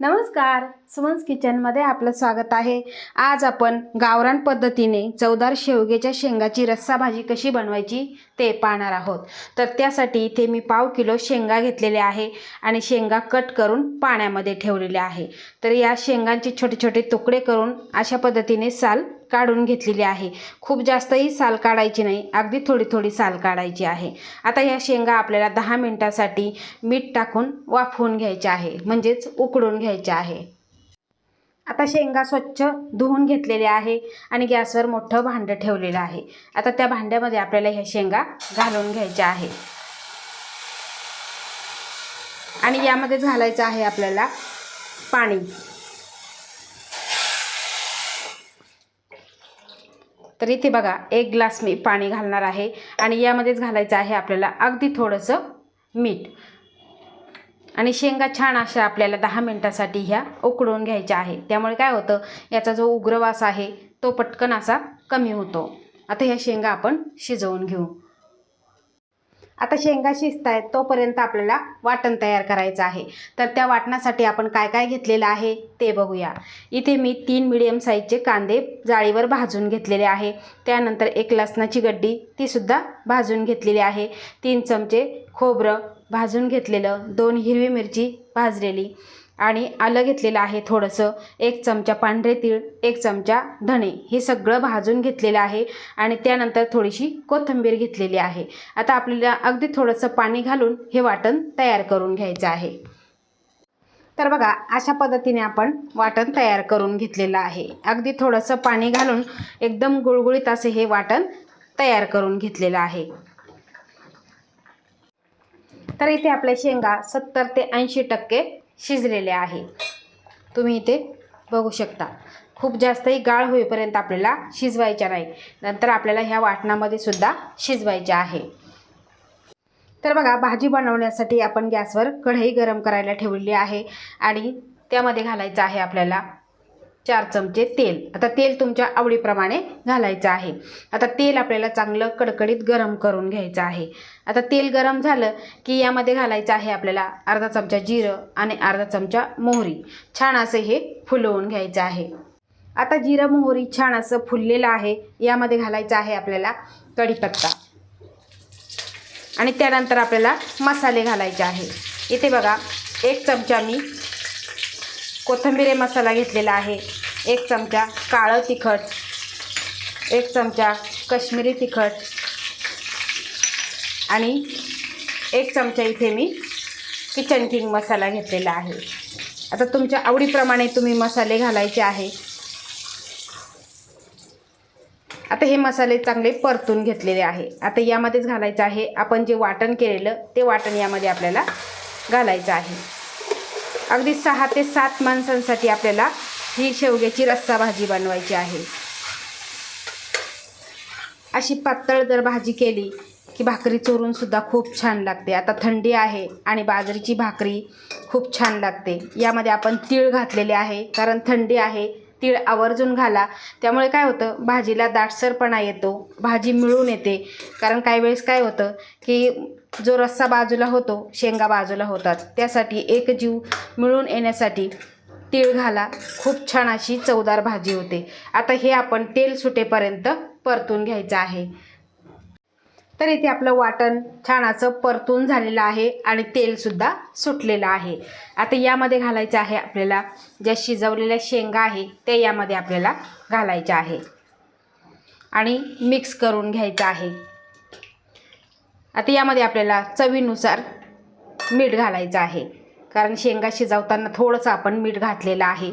नमस्कार. सुमन्स किचनमध्ये आपलं स्वागत आहे. आज आपण गावरान पद्धतीने चवदार शेवग्याच्या शेंगाची रस्सा भाजी कशी बनवायची? ते पाहणार आहोत. तर त्यासाठी इथे मी पाव किलो शेंगा घेतलेले आहे आणि शेंगा कट करून पाण्यामध्ये ठेवलेले आहे. तर या शेंगांचे छोटे छोटे तुकडे करून अशा पद्धतीने साल काढून घेतलेली आहे. खूप जास्तही साल काढायची नाही अगदी थोडी थोडी साल काढायची आहे. आता या शेंगा आपल्याला दहा मिनटासाठी मीठ टाकून वाफवून घ्यायच्या आहे म्हणजेच उकडून घ्यायच्या आहे. आता शेंगा स्वच्छ धुवून घेतलेले आहे आणि गॅसवर मोठं भांडं ठेवलेलं आहे. आता त्या भांड्यामध्ये आपल्याला ह्या शेंगा घालून घ्यायच्या आहे आणि यामध्ये घालायचं आहे आपल्याला पाणी. तर इथे बघा एक ग्लास मी पाणी घालणार आहे आणि यामध्येच घालायचं आहे आपल्याला अगदी थोडंसं मीठ. आणि शेंगा छान अशा आपल्याला दहा मिनटासाठी ह्या उकडून घ्यायच्या आहे. त्यामुळे काय होतं याचा जो उग्रवास आहे तो पटकन असा कमी होतो. आता ह्या शेंगा आपण शिजवून घेऊ. आता शेंगा शिजत आहेत तोपर्यंत आपल्याला वाटण तयार करायचं आहे. तर त्या वाटणासाठी आपण काय काय घेतलेलं आहे ते बघूया. इथे मी तीन मिडियम साईजचे कांदे जाळीवर भाजून घेतलेले आहे. त्यानंतर एक लसणाची गड्डी तीसुद्धा भाजून घेतलेली आहे. तीन चमचे खोबरं भाजून घेतलेलं दोन हिरवी मिरची भाजलेली. आणि आलं घेतलेलं आहे थोडंसं. एक चमचा पांढरे तीळ एक चमचा धणे. हे सगळं भाजून घेतलेलं आहे आणि त्यानंतर थोडीशी कोथिंबीर घेतलेली आहे. आता आपल्याला अगदी थोडंसं पाणी घालून हे वाटण तयार करून घ्यायचं आहे. तर बघा अशा पद्धतीने आपण वाटण तयार करून घेतलेलं आहे. अगदी थोडंसं पाणी घालून एकदम गुळगुळीत असे हे वाटण तयार करून घेतलेलं आहे. तर इथे आपल्या शेंगा सत्तर ते ऐंशी टक्के शिजलेले आहे. तुम्ही इथे बघू शकता. खूप जास्तही गाळ होईपर्यंत आपल्याला शिजवायच्या नाही. नंतर आपल्याला ह्या वाटणामध्ये सुद्धा शिजवायच्या आहे. तर बघा भाजी बनवण्यासाठी आपण गॅसवर कढई गरम करायला ठेवलेली आहे आणि त्यामध्ये घालायचं आहे आपल्याला चार चमचे तेल. आता तेल तुमच्या आवडीप्रमाणे घालायचं आहे. आता तेल आपल्याला चांगलं कडकडीत गरम करून घ्यायचं आहे. आता तेल गरम झालं की यामध्ये घालायचं आहे आपल्याला अर्धा चमचा जिरं आणि अर्धा चमचा मोहरी. छान असं हे फुलवून घ्यायचं आहे. आता जिरं मोहरी छान असं फुललेलं आहे. यामध्ये घालायचं आहे आपल्याला कढीपत्ता. आणि त्यानंतर आपल्याला मसाले घालायचे आहे. इथे बघा एक चमचा मी कोथिंबिरी मसाला घेतलेला आहे. एक चमचा काळं तिखट. एक चमचा कश्मीरी तिखट. आणि एक चमचा इथे मी किचन किंग मसाला घेतलेला आहे. आता तुमच्या आवडीप्रमाणे तुम्ही मसाले घालायचे आहे. आता हे मसाले चांगले परतून घेतलेले आहे. आता यामध्येच घालायचं आहे. आपण जे वाटण केलेलं ते वाटण यामध्ये आपल्याला घालायचं आहे. अगदी सहा ते सात माणसांसाठी आपल्याला ही शेवग्याची रस्सा भाजी बनवायची आहे. अशी पातळ जर भाजी केली की भाकरी चोरूनसुद्धा खूप छान लागते. आता थंडी आहे आणि बाजरीची भाकरी खूप छान लागते. यामध्ये आपण तीळ घातलेले आहे कारण थंडी आहे तीळ आवर्जून घाला. त्यामुळे काय होतं भाजीला दाटसरपणा येतो भाजी मिळून येते. कारण काही वेळेस काय होतं की जो रस्सा बाजूला होतो शेंगा बाजूला होतात. त्यासाठी एक जीव मिळून येण्यासाठी तीळ घाला. खूप छान अशी चवदार भाजी होते. आता हे आपण तेल सुटेपर्यंत परतून घ्यायचं आहे. तर इथे आपलं वाटण छान असं परतून झालेलं आहे आणि तेलसुद्धा सुटलेलं आहे. आता यामध्ये घालायचं आहे आपल्याला ज्या शिजवलेल्या शेंगा आहे त्या यामध्ये आपल्याला घालायच्या आहे. आणि मिक्स करून घ्यायचं आहे. आता यामध्ये आपल्याला चवीनुसार मीठ घालायचं आहे. कारण शेंगा शिजवताना थोडंसं आपण मीठ घातलेलं आहे.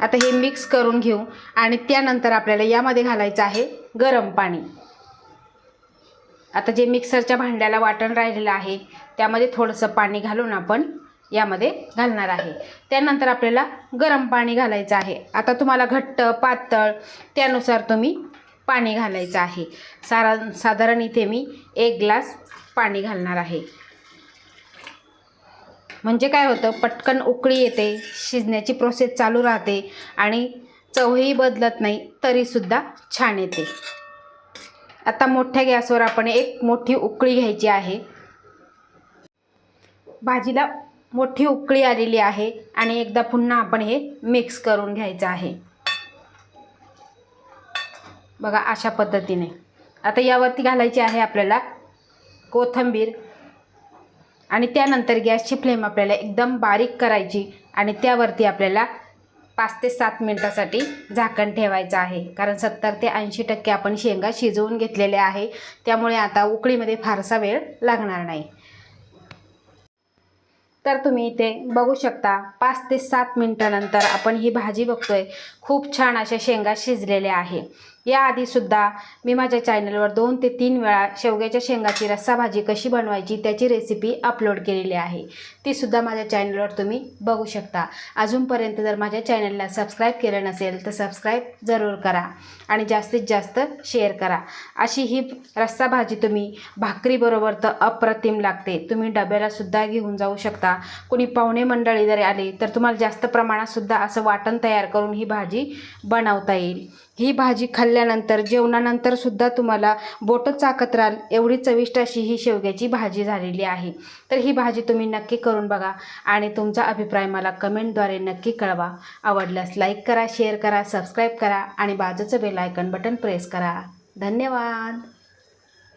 आता हे मिक्स करून घेऊ. आणि त्यानंतर आपल्याला यामध्ये घालायचं आहे गरम पाणी. आता जे मिक्सरच्या भांड्याला वाटण राहिलेलं आहे त्यामध्ये थोडंसं पाणी घालून आपण यामध्ये घालणार आहे. त्यानंतर आपल्याला गरम पाणी घालायचं आहे. आता तुम्हाला घट्ट पातळ त्यानुसार तुम्ही पाणी घालायचं आहे. सारा साधारण इथे मी एक ग्लास पाणी घालणार आहे. म्हणजे काय होतं पटकन उकळी येते शिजण्याची प्रोसेस चालू राहते आणि चवही बदलत नाही तरीसुद्धा छान येते. आता मोठ्या गॅसवर आपण एक मोठी उकळी घ्यायची आहे. भाजीला मोठी उकळी आलेली आहे आणि एकदा पुन्हा आपण हे मिक्स करून घ्यायचं आहे. बघा अशा पद्धतीने. आता यावरती घालायची आहे आपल्याला कोथिंबीर. आणि त्यानंतर गॅसची फ्लेम आपल्याला एकदम बारीक करायची. आणि त्यावरती आपल्याला पाच ते सात मिनटासाठी झाकण ठेवायचं आहे. कारण सत्तर ते ऐंशी टक्के आपण शेंगा शिजवून घेतलेले आहे. त्यामुळे आता उकळीमध्ये फारसा वेळ लागणार नाही. तर तुम्ही इथे बघू शकता पाच ते सात मिनटानंतर आपण ही भाजी बघतोय. खूप छान अशा शेंगा शिजलेल्या आहे. याआधीसुद्धा मी माझ्या चॅनलवर दोन ते तीन वेळा शेवग्याच्या शेंगाची रस्सा भाजी कशी बनवायची त्याची रेसिपी अपलोड केलेली आहे. तीसुद्धा माझ्या चॅनलवर तुम्ही बघू शकता. अजूनपर्यंत जर माझ्या चॅनलला सबस्क्राईब केलं नसेल तर सबस्क्राईब जरूर करा आणि जास्तीत जास्त शेअर करा. अशी ही रस्सा भाजी तुम्ही भाकरीबरोबर तर अप्रतिम लागते. तुम्ही डब्यालासुद्धा घेऊन जाऊ शकता. कोणी पाहुणे मंडळी जरी आले तर तुम्हाला जास्त प्रमाणातसुद्धा असं वाटण तयार करून ही भाजी बनवता येईल. ही भाजी खाल्ल्यानंतर जेवणानंतर सुद्धा तुम्हाला बोटं चाकत राहाल एवढी चविष्ट अशी ही शेवग्याची भाजी झालेली आहे. तर ही भाजी तुम्ही नक्की करून बघा आणि तुमचा अभिप्राय मला कमेंटद्वारे नक्की कळवा. आवडल्यास लाईक करा शेअर करा सबस्क्राईब करा आणि बाजूचं बेल आयकन बटन प्रेस करा. धन्यवाद!